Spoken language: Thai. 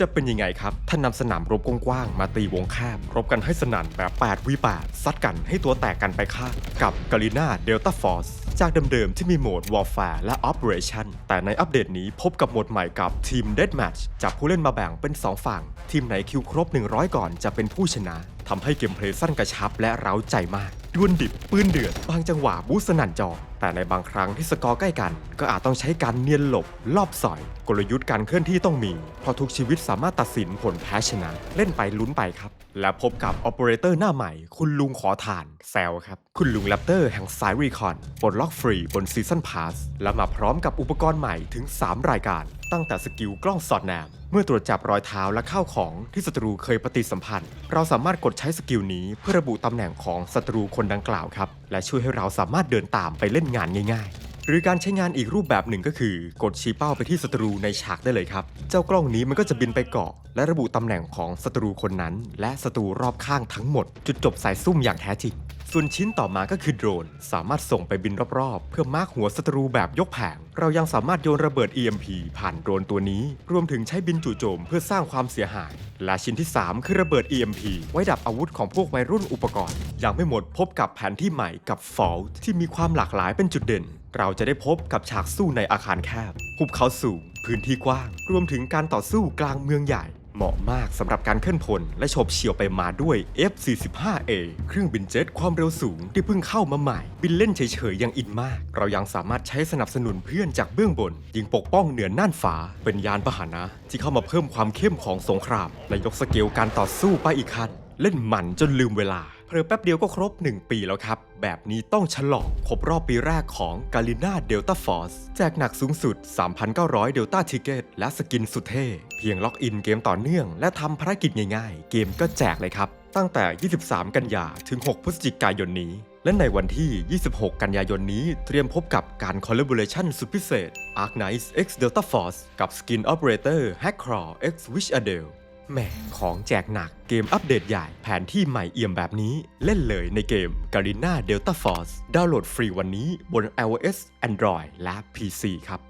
จะเป็นยังไงครับ ถ้านำสนามรบกว้างๆมาตีวงแคบ รบกันให้สนั่นแบบ8วิ8ซัดกันให้ตัวแตกกันไปข้าง กับ g a l i n a Delta Force จากเดิมๆที่มีโหมด Warfare และ Operation แต่ในอัปเดตนี้พบกับโหมดใหม่กับ Team Deathmatch จับผู้เล่นมาแบ่งเป็น 2 ฝั่ง ทีมไหนคิวครบ 100 ก่อนจะเป็นผู้ชนะทำให้เกมเพลย์สั้นกระชับและเร้าใจมากดวลดิบปืนเดือดบางจังหวะบูสสนั่นจอ แต่ในบางครั้งที่สกอร์ใกล้กัน ก็อาจต้องใช้การเนียนหลบ ลอบสอย กลยุทธ์การเคลื่อนที่ต้องมี เพราะทุกชีวิตสามารถตัดสินผลแพ้ชนะ เล่นไปลุ้นไปครับ และพบกับออ p e r a t o r หน้าใหม่ คุณลุงขอทาน แซวครับ คุณลุงแรปเตอร์แห่งสายรีคอนปลดล็อกฟรีบนซีซันพาสและมาพร้อมกับอุปกรณ์ใหม่ถึง 3 รายการ ตั้งแต่สกิลกล้องสอดแนมเมื่อตรวจจับรอยเท้าและข้าวของที่ศัตรูเคยปฏิสัมพันธ์ เราสามารถกดใช้สกิลนี้เพื่อระบุตำแหน่งของศัตรูคนดังกล่าวครับ และช่วยให้เราสามารถเดินตามไปเล่นงานง่ายๆ หรือการใช้งานอีกรูปแบบหนึ่งก็คือ กดชี้เป้าไปที่ศัตรูในฉากได้เลยครับ เจ้ากล้องนี้มันก็จะบินไปเกาะ และระบุตำแหน่งของศัตรูคนนั้น และศัตรูรอบข้างทั้งหมด จุดจบสายซุ่มอย่างแท้จริง ส่วนชิ้นต่อมาก็คือโดรน สามารถส่งไปบินรอบๆ เพื่อมาร์กหัวศัตรูแบบยกแผง เรายังสามารถโยนระเบิด EMP ผ่านโดรนตัวนี้ รวมถึงใช้บินจู่โจมเพื่อสร้างความเสียหาย และชิ้นที่ 3 คือระเบิด EMP ไว้ดับอาวุธของพวกวัยรุ่นอุปกรณ์ ยังไม่หมดพบกับแผนที่ใหม่กับ Fault ที่มีความหลากหลายเป็นจุดเด่น เราจะได้พบกับฉากสู้ในอาคารแคบ หุบเขาสูง พื้นที่กว้าง รวมถึงการต่อสู้กลางเมืองใหญ่ เหมาะมากสำหรับการเคลื่อนพล และโฉบเฉี่ยวไปมาด้วย F-45A เครื่องบินเจ็ตความเร็วสูงที่เพิ่งเข้ามาใหม่ บินเล่นเฉยๆยังอินมาก เรายังสามารถใช้สนับสนุนเพื่อนจากเบื้องบน ยิงปกป้องเหนือน่านฟ้าเป็นยานพาหนะที่เข้ามาเพิ่มความเข้มของสงคราม และยกสเกลการต่อสู้ไปอีกขั้นเล่นมันจนลืมเวลา เพลอแป๊บเดียวก็ครบ 1 ปีแล้วครับ แบบนี้ต้องฉลองครบรอบปีแรกของ g a l i n a Delta Force แจกหนักสูงสุด 3,900 Delta Ticket และสกินสุดเท่ เพียงล็อกอินเกมต่อเนื่อง และทำภารกิจง่ายๆ เกมก็แจกเลยครับ ตั้งแต่ 23 กันยาถึง 6 พฤศจิกายนนี้ และในวันที่ 26 กันยายนนี้เตรียมพบกับการ collaboration สุดพิเศษ Arc Knights X Delta Force กับ Skin Operator Hackcraw X Wish Adele แหม่ของแจกหนักเกมอัปเดตใหญ่แผนที่ใหม่เอี่ยมแบบนี้ เล่นเลยในเกม g a r i n a Delta Force ดาวน์โหลดฟรีวันนี้บน iOS Android และ PC ครับ